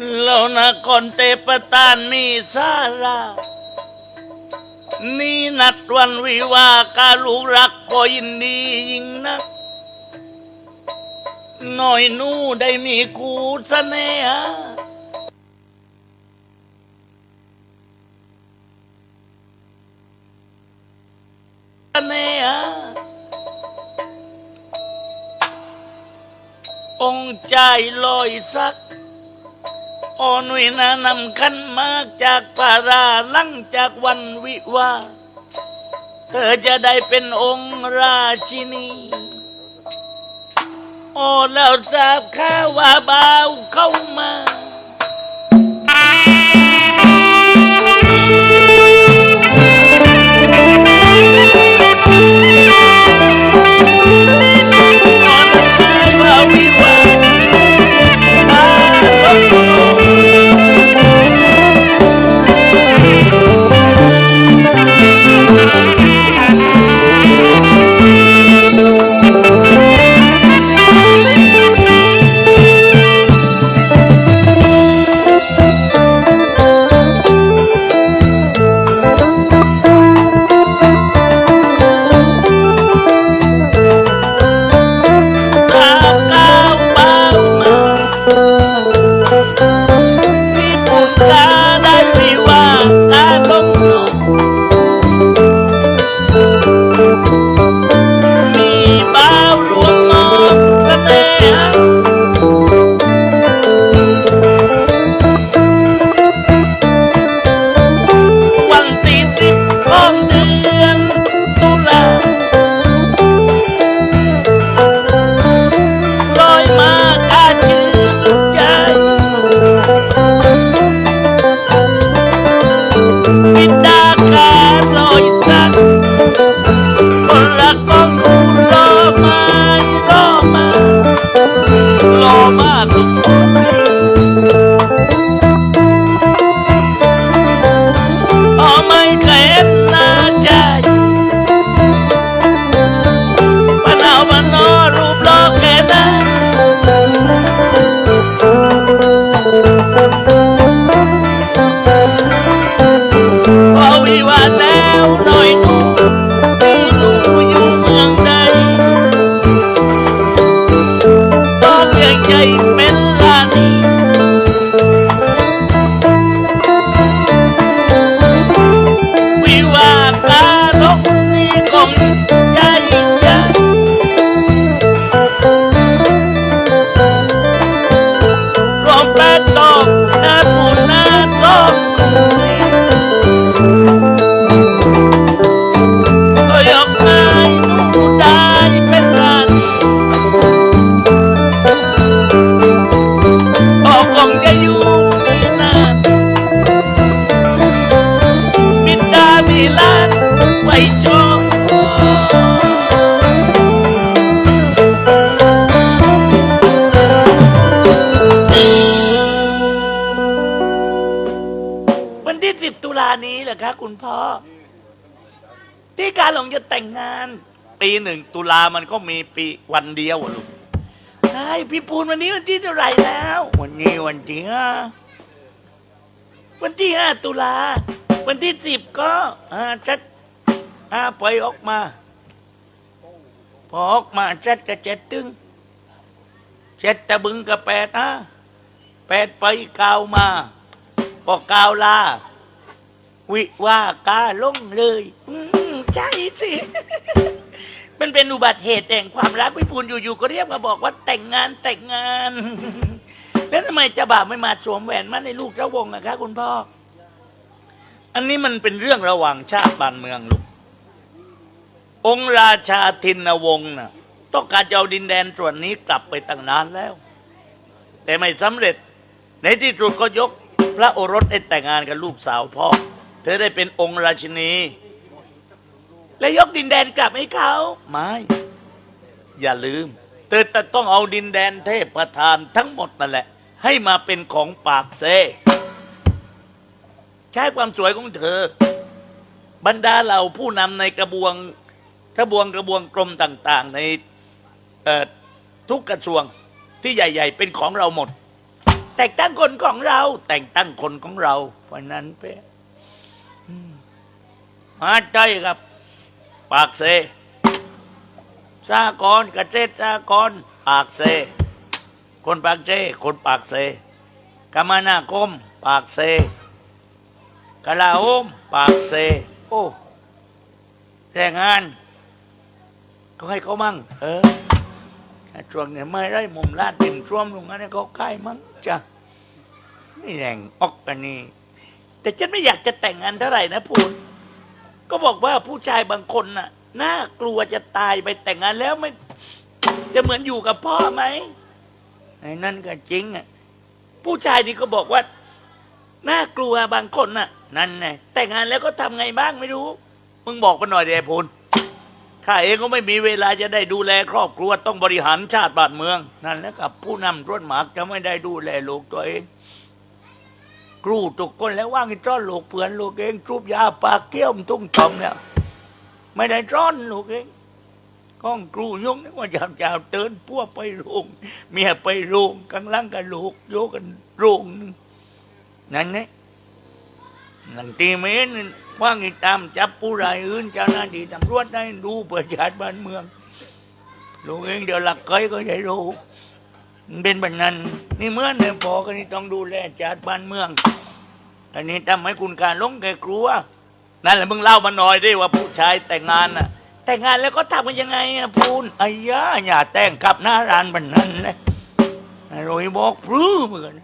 แล้วนะก่อนเตปตานมีสารานี่นัดวันวิวาห์กาลูรักก็ยินดียิ่งนักหน่อยนู่ได้มีคู่เสน่หาเสน่หาองค์ใจลอยสัก โอนุยนานำขันมากจากปาราลังจากวันวิวา เธอจะได้เป็นองค์ราชินี โอ้แล้วทราบข้าว่าบ่าวเข้ามา เพียงใจเป็นลานี ที่การหลงจะแต่งงาน ปีหนึ่งตุลามันก็มีปีวันเดียวอะลูกใช่พี่ปูนวันนี้วันที่เท่าไหร่แล้ว วันนี้วันที่ห้าวันที่ห้าตุลา วันที่สิบก็อ่าชัดอ่าปล่อยออกมา พอออกมาชัดก็เจ็ดตึงเจ็ดตะบึงกับแปดนะแปดไปก้ามาพอกาวลา วิว่ากาลงเลยอืม ใช่สิ มันเป็นอุบัติเหตุแห่งความรักพี่ปูนอยู่ๆก็เรียกมาบอกว่าแต่งงานแต่งงาน แล้วทำไมเจ้าบ่าวไม่มาสวมแหวนมั่นในลูกเจ้าวงอะคะคุณพ่อ อันนี้มันเป็นเรื่องระหว่างชาติบ้านเมืองลูก องค์ราชาทินวงศ์น่ะ ต้องการจะเอาดินแดนส่วนนี้กลับไปตั้งนานแล้ว แต่ไม่สำเร็จ ในที่สุดก็ยกพระโอรสให้แต่งงานกับลูกสาวพ่อ เธอได้เป็นองค์ราชินี และยกดินแดนกลับให้เขาไม่ อย่าลืมเธอจะต้องเอาดินแดนเทพประธานทั้งหมดนั่นแหละ ให้มาเป็นของปากเซ ใช้ความสวยของเธอ บรรดาเหล่าผู้นำในกระบวงทบวงกระบวงกรมต่าง ๆ ในทุกกระทรวงที่ใหญ่ ๆ เป็นของเราหมด แต่งตั้งคนของเรา แต่งตั้งคนของเรา เพราะนั้นเป้มมาใจครับ ปากเซสากรณ์เกษตรสากรณ์ปากเซ คนปากเซคนปากเซกรรมนาคม ปากเซกลาโหมปากเซ โอ้แรงงานก็ให้เขามั่ง เออช่วงเนี้ไม่ได้มุมลาดติ่มช่วมลงนั้นเขาใกล้มั่งจ้ะนี่แรงออกกันนี่แต่ฉันไม่อยากจะแต่งงานเท่าไหร่นะพูน ก็บอกว่าผู้ชายบางคนน่ะ น่ากลัวจะตายไปแต่งงานแล้วไม่ จะเหมือนอยู่กับพ่อไหมไอ้นั่นก็จริงอะผู้ชายนี่ก็บอกว่า น่ากลัวบางคนน่ะ นั่นไงแต่งงานแล้วก็ทำไงบ้างไม่รู้ มึงบอกมาหน่อยเดพูนข้าเองก็ไม่มีเวลาจะได้ดูแลครอบครัวต้องบริหารชาติบ้านเมือง นั่นแล้วกับผู้นำรถหมากจะไม่ได้ดูแลลูกตัวเอง ครูทุกคนแล้วว่างให้จ้อนลูกเพื่อนลูกเองจูบยาปากเกี้ยวมตุ้งชมเนี่ยไม่ได้จ้อนลูกเองก้องครูยงนึกว่าจะจะเตือนพวไปโรงเมียไปโรงกำลังกับลูกโยกันโรงนึงนั่นไงนั่นตีเมนว่างให้ตามจับผู้รายอื่นเจ้าหน้าที่ตำรวจได้ดูเปิดชาติบ้านเมืองลูกเองเดี๋ยวหลักเกยก็จะรู้ เป็นแบบนั้น นี่เมื่อเนี่ยพอกันนี่ต้องดูแลชาติบ้านเมือง อันนี้ทำให้คุณการลงแกกลัว นั่นแหละมึงเล่ามาหน่อยไดิว่าผู้ชายแต่งงานน่ะ แต่งงานแล้วก็ทำกันยังไงอะพูนไอ้ยาอย่าแต่งกับหน้าร้านแบบนั้นเลยโรยบอกพรื้เหมือนกัน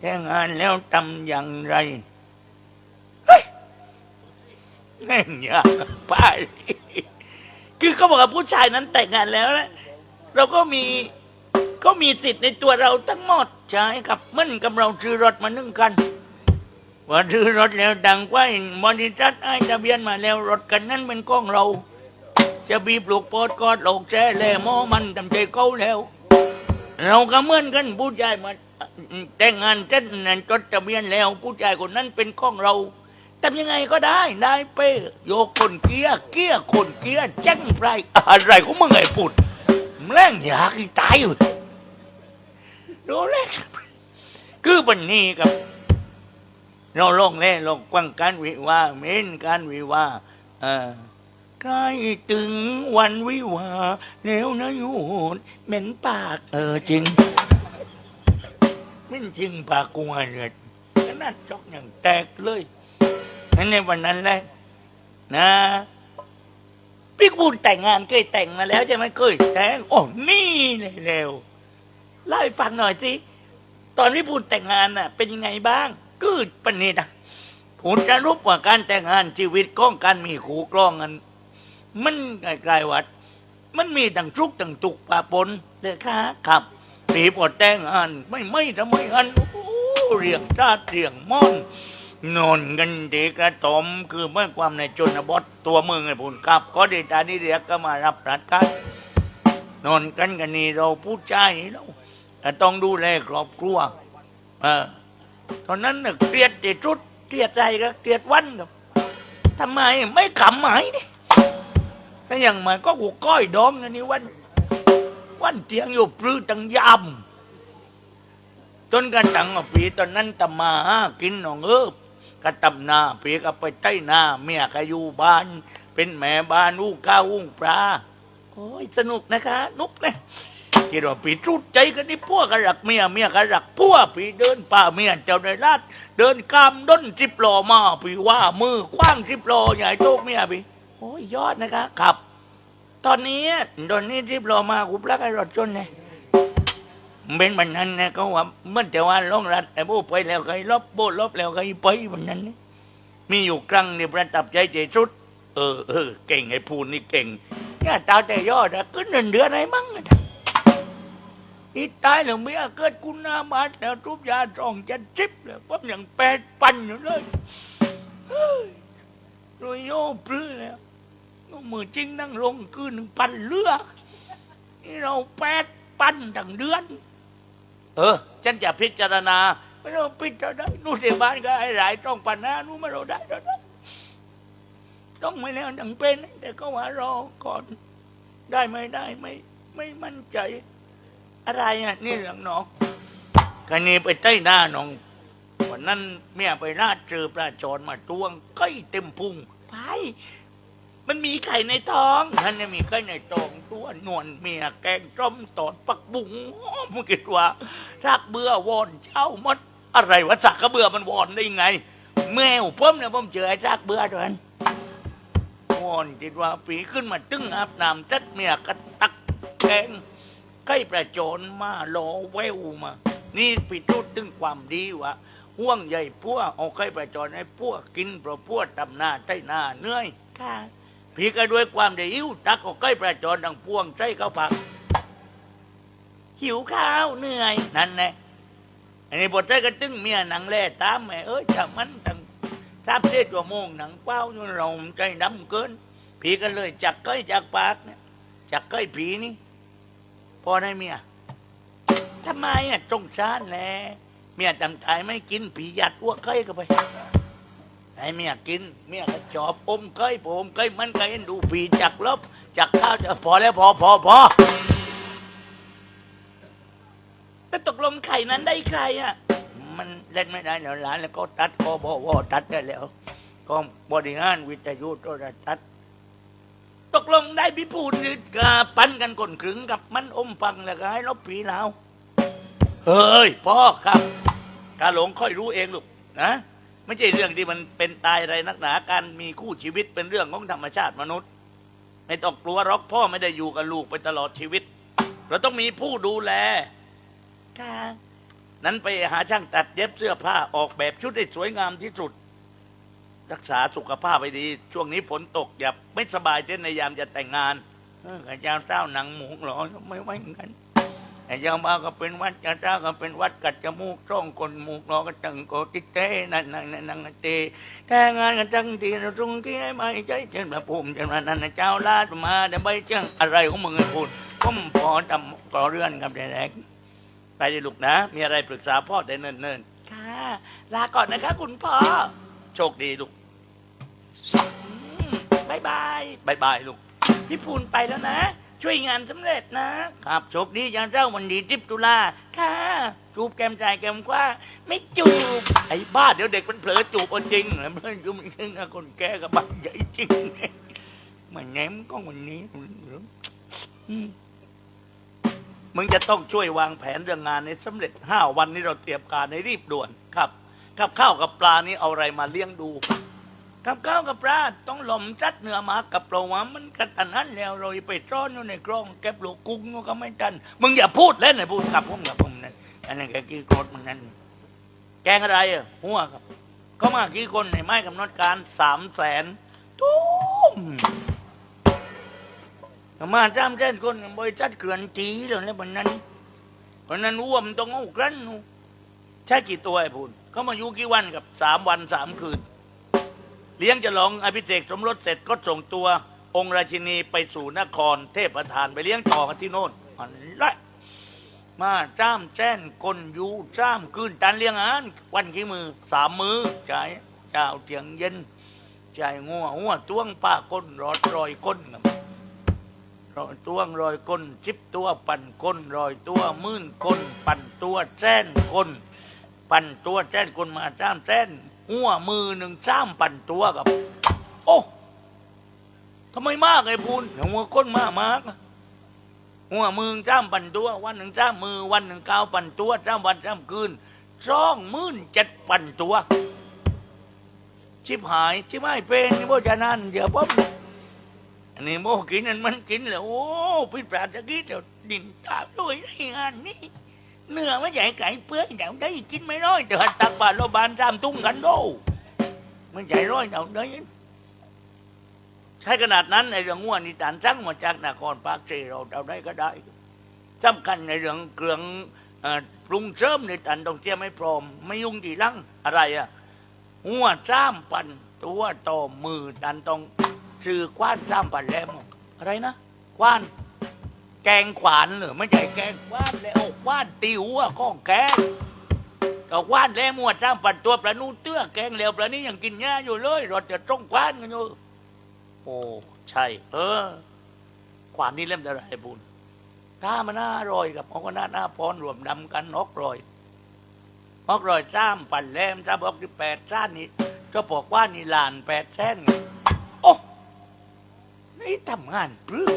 แต่งงานแล้วทำอย่างไรเฮ้ยแม่ยากไปคือเขาบอกว่าผู้ชายนั้นแต่งงานแล้วนะเราก็มี ก็มีสิทธิ์ในตัวเราทั้งหมดใช่ครับมันกับเราซื้อรถมานึ่งกัน ว่าซื้อรถแล้วดังไว้บริษัทไอ้ทะเบียนมาแล้วรถกันนั้นเป็นของเรา จะบีบลูกโปดกอดโลกแช่แล่หมอมันทำใจเขาแล้ว เราก็เหมือนกันผู้ชายมาแต่งงานเจ้นนั้นจดทะเบียนแล้ว ผู้ชายคนนั้นเป็นของเราทำยังไงก็ได้ได้เป้โยกคนเกียเกียคนเกียแจ้งไรอะไรของมึงไอ้ปุดแม่งอยากตายอยู่ ดูแลคือปันนี้กับเราลงเล่ลงกว้างการวิวาห์เม้นการวิวาห์เออใกล้ถึงวันวิวาห์แล้วนะโยูนเหม็นปากเออจริงเหม็นจริงปากกูอะเนี่ยขนาดจอกอย่างแตกเลยนั่นในวันนั้นแหละนะพี่บุญแต่งงานเคยแต่งมาแล้วใช่ไหมเคยแต่งโอ้นี่เลยเร็ว เล่าให้ฟังหน่อยสิตอนที่พูดแต่งงานน่ะ เป็นยังไงบ้างกืดปนนี้นะผมจะรู้ว่าการแต่งงานชีวิตก้องการมีขู่กล้องกันมันไกลๆวัด มันมีตั้งทุกตั้งตุกปะปนเลยค่ะครับปีปอดแต่งงาน ไม่ไม่ทำไมอันโอ้เรียงชาติเรียงม่อนนอนกันเด็กกระตอมคือเมื่อความในชนบทตัวเมืองไอ้ผุนกลับ ก็ดีตานี่เรียกก็มารับรัดกันนอนกันกันนี่เราพูดใจเรา แต่ต้องดูแลครอบครัวเออตอนนั้นน่ะเกลียดติจุดเกลียดใจก็เกลียดวันกับทำไมไม่ขำไหมนี่ถ้าอย่างมันก็กูก้อยดองอันนี้วัน วันเตียงอยู่ปลื้ตังยำจนกระทั่งว่ปีตอนนั้นตมากินหนองเอิบกระตำนาปีก็ไปใต้นาเมียก็อยู่บ้าน เป็นแม่บ้านอู้ข้าวอู้ปลาโอ้ยสนุกนะคะ นุกนะ คิดว่าปีจุดใจกันนี่พวกกระรักเมียเมียกระรักพวกปีเดินป่าเมียเจ้าในราดเดินกามด้นสิบโลมาปีว่ามือกว้างสิบโลใหญ่โตเมียปีโอ้ยยอดนะคะครับ ตอนนี้ตอนนี้สิบโลมากูปลักไอ้รถจนเลยเป็นแบบนั้นนะเขาว่าเมื่อแต่ว่าล่องรัดไอ้โบไปแล้วใครลบโบลบแล้วใครไปแบบนั้นนี่มีอยู่ครั้งนี่ประทับใจเจสุดเออเออเก่งไอ้พูนนี่เก่งเนี่ยตาแต่ยอดอะก็เงินเดือนอะไรมั่งอะ อีตายแล้วเมียเกิดกุณามาแล้วทุบยาจองจะจิบเลยปั๊บอย่างแปดปันอยู่เลยเฮ้ยรวยโย่ปลื้อแล้วมือจริงนั่งลงคือหนึ่งปันเลือกนี่เราแปดปันทั้งเดือน เออ ฉันจะพิจารณาไม่ต้องพิจารณานู่นเสียบ้านก็ไอ้หลายต้องปันนะนู่นมาเราได้เราได้ต้องไม่แล้วดังเป็น แต่ก็ว่ารอก่อนได้ไม่ได้ไม่ ไม่มั่นใจ อะไรอะนี่หลืองหนอกกันนี้ไปใต้หน้าน้องวันนั้นเมียไปราดเจอปลาจอนมาตวงไก่เต็มพุงไปมันมีไข่ในท้องท่านเนี่ยมีไข่ในท้องตัวนวลเมียแกงจ้อมตอดปักบุ๋งมึงคิดว่ารักเบื่อวอนเช่ามดอะไรวะสักกระเบื่อมันวอนได้ยังไง แมวผมเนี่ยผมเจอไอ้รักเบื่อด้วยวอนคิดว่าปีขึ้นมาตึ้งอาบน้ำจัดเมียกระตักแกง ไก่ประโจนมาโลแววมา นี่ปีจุดตึงความดีวะห่วงใหญ่พัวเอาไก่ประโจนให้พัวกินเพราะพัวทำหน้าใต้หน้าเหนื่อยค่ะพี่ก็ด้วยความได้หิวตักก็ใกล้ประจรดังพวงใจเขาผัก หิวข้าวเหนื่อยนั่นแหละอันนี้บทใจก็ตึ้งเมียหนังแล่ตามแม่เอ้ยจากมันตั้งสามเจ็ดชั่วโมงหนังเป้าอยู่เราใจดำเกินพี่ก็เลยจักก้อยจากปากเนี่ยจักก้อยผีนี่ พอได้เมียทำไมอะจงชานแหละเมียจำตายไม่กินผียัดอ้วกไก่เข้าไปให้เมียกิน เมียก็จอบอมเกยผมเกยมันเกยดูปีจักลบจักข้าวจะพอแล้วพอพอพอแต่ตกลงไข่นั้นได้ใครอะ มันเล่นไม่ได้แล้วหลานแล้วก็ตัดก็บวตัดได้แล้วก็บริหารวิทยุโทรทัศน์ ตกลงได้พิพูดนี่กาปั้นกันคนขรึงกับมันอมฟังแล้วก็ให้ลบปีแล้วเฮ้ยพ่อครับกาหลงค่อยรู้เองลูกนะไม่ใช่เรื่องที่มันเป็นตายอะไรนักหนาการมีคู่ชีวิตเป็นเรื่องของธรรมชาติมนุษย์ ไม่ต้องกลัวรอกพ่อไม่ได้อยู่กับลูกไปตลอดชีวิต เราต้องมีผู้ดูแลค่ะนั้นไปหาช่างตัดเย็บเสื้อผ้าออกแบบชุดให้สวยงามที่สุด รักษาสุขภาพไปดี ช่วงนี้ฝนตกอย่าไม่สบายเช่นในยามจะแต่งงานออข้าเจ้าเจ้าหนังหมูหรอไม่ไหวเหมือนกันไอ้เจ้ามาก็เป็นวัดเจ้าเจ้าก็เป็นวัดกัดจมูกช่องคนหมูกรอก็จังโกติเตนั่นนั่นนั่นนั่นเตแต่งานกันจังทีเราตรงที่ให้ไม่ใจเช่นพระภูมิเช่นว่านั่นเจ้าลาดมาแต่ใบเจ้งอะไรของมึงไอ้พูดก็มพอทำก่อเรื่องกับแดกไปดิลูกนะ มีอะไรปรึกษาพ่อได้เนิ่นๆค่ะลาก่อนนะคะ คุณพ่อโชคดีลูกายบายบายบายลูกพี่พูนไปแล้วนะ ช่วยงานสำเร็จนะครับโชคดีอย่างเจ้าวันดีทิพย์ตุลาค่ะจูบแกมใจายแกมกว้าไม่จูบไอ้บ้าเดี๋ยวเด็กมันเผลอจูบเอาจริงนะมันจูบไม่จริงนะคนแก่กับบ้าใหญ่จริงมันแหนมก็วันนี้มึงจะต้องช่วยวางแผนเรื่องงานในสำเร็จห้าวันนี้เราเตรียมการในรีบด่วนครับกับข้าวกับปลานี้เอาอะไรมาเลี้ยงดู กับข้าวกับปลาต้องหล่อมจัดเนื้อหมากับปลาหวานมันกระตันนั้นแล้วเราไปซ่อนอยู่ในกล้องเก็บลูกกุ้งก็ไม่ทันมึงอย่าพูดเล่นนะพูดกับผมกับผมนั่นอันนั้นแกกี่โกรธมันนั่นแกงอะไรอะหัวครับก็มากี่คนในไม้กำหนดการสามแสนตุ้มมาจ้ามแสนคนบริษัทเกลื่อนจีเลยแล้ววันนั้นวันนั้นอ้วมนต้องเอากลั้นนู่นใช่กี่ตัวไอ้พูนเขามาอยู่กี่วันกับสามวันสามคืน เลี้ยงจะลองอภิเษกสมรสเสร็จก็ส่งตัวองค์ราชินีไปสู่นครเทพประธานไปเลี้ยงต่อกันที่โน่นอันละมาจ้ามแจ้นคนอยู่จ้ามคืนตันเลี้ยงอาหารวันกี่มือสามมือจ่ายเจ้าเตียงเย็นจ่ายงัวหัวจ้วงป้าก้นรอดรอยก้นรอยจ้วงรอยก้นชิบตัวปั่นก้นรอยตัวมื่นก้นปั่นตัวแจ้นก้นปั่นตัวแจ้นคนมาจ้ามแจ้น หัวมือหนึ่งจ้ามปั่นตัวกับ โอ้ทำไมมากไอ้พูนหัวก้นมากมากหัวมือจ้ามปั่นตัว วันหนึ่งจ้ามมือวันหนึ่งก้าวปั่นตัวจ้ามวันจ้ามคืนร้องมื่นเจ็ดปั่นตัว ชิบหายชิบหายเป็นนี่โบจะนั่นเดี๋ยวผมอันนี้โมกินนั่นมันกินแล้วโอ้พิษปราศกิจเดี๋ยวดินตาด้วยไอ้งานนี้ เนื้อไม่ใหญ่ไก่เปื่อยเดี๋ยวได้กินไม่ร้อยเดี๋ยวตักบาตรโรบานตามตุ้งกันโดไม่ใหญ่ร้อยเดี๋ยวได้ใช่ขนาดนั้นในเรื่องง่วนนี่ตานสั่งมาจากนครปากเซเราเราได้ก็ได้สำคัญในเรื่องเครื่องปรุงเสริมในตันต้องเตรียมให้พร้อม ไม่ยุ่งทีลังอะไรอะหัวจ้ามปันตัวต่อมือตันต้องซื้อกว้านจ้ามปันแล้วอะไรนะกว้าน แกงขวานเหรือไม่ใช่แกงว่านแล้วว่านติวอะข้องแกงก็ว่านแล้วมัวจ้างปัดตัวปลานูเตื้อแกงแล้วปลานี้ยังกินง่าอยู่เลยเราจะต้องควานกันอยู่โอ้ใช่ เออ ขวานนี่เล่มอะไรบุญถ้ามันน่าอร่อยกับของก็น่าหน้าพรรวมดำกันนกรอยออกรอยซ้ำปั่นแลมซ้ำออกที่แปดซ้านี่ก็บอกว่านี่ลานแปดแสนไงโอ้นี่ทำงานปลื้อ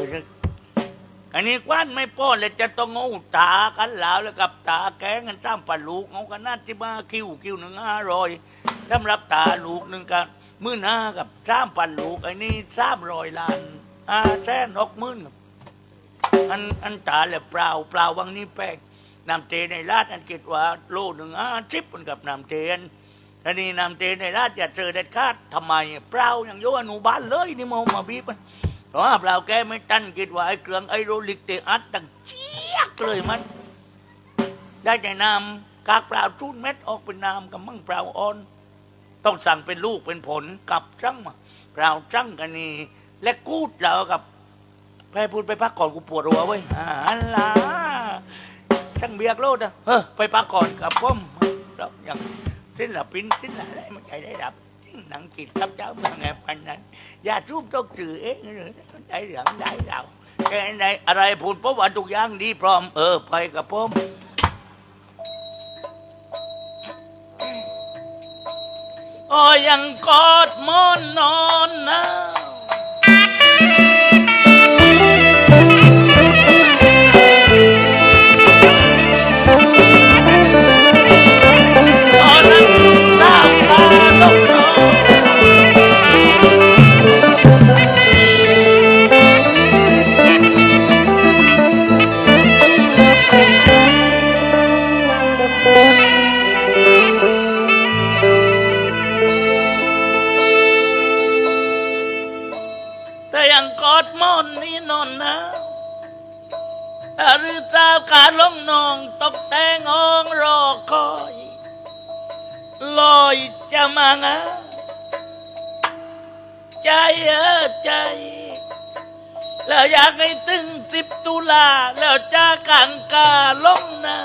อันนี้กว้านไม่ป้อเลยจะต้องเอาตากันแล้วแล้วกับตาแกงกันซ้ำปั่นลูกเอากันน่าที่มาคิวคิวหนึ่งห้ารอยสำหรับตาลูกหนึ่งกันมื่อหน้ากับซ้ำปั่นลูกอ้นี่ซ้ำร้อยล้านอ่าแสนหกหมื่นครับอันอันตาเลยเปล่าเปล่าวังนี้แป้งน้ำเตในราดอันคิดว่าโลหนึ่งอ่าทิปมันกับน้ำเตนอันนี้น้ำเตในราดอย่าเจอเด็ดขาดทำไมเปล่าอย่างโยอนุบาลเลยนี่มองมาบีบมัน เพราะเปล่าแกไม่ตั้นคิดว่าไอ้เครื่องไอโรลิกเตอัดตั้งเจี๊ยกเลยมัน ได้แต่น้ำกากเปล่าทุ่นเม็ดออกเป็นน้ำกับมั่งเปล่าอ่อน ต้องสั่งเป็นลูกเป็นผลกลับจังมาเปล่าจังกันนี่และกูดเรากับไปพูดไปพักก่อนกูปวดหัวเว้ยอ่าอันล่ะช่างเบียกโลดอะเออไปพักก่อนกับผมเราอย่างศิลปินศิลอะไรมันใจได้ดับ หนังกิตทับเจ้าเมืองแอบพันนั้นอย่ารูปต้องสื่อเองหรือใจเหลืองได้เราแกไหนอะไรพูดเพราะว่าทุกอย่างดีพร้อมเออไปกับผมโอ้ยยังกอดมอนนอนนะ ใจเออใจ แล้วอยากให้ถึงสิบตุลาแล้วจะกังกาลงนา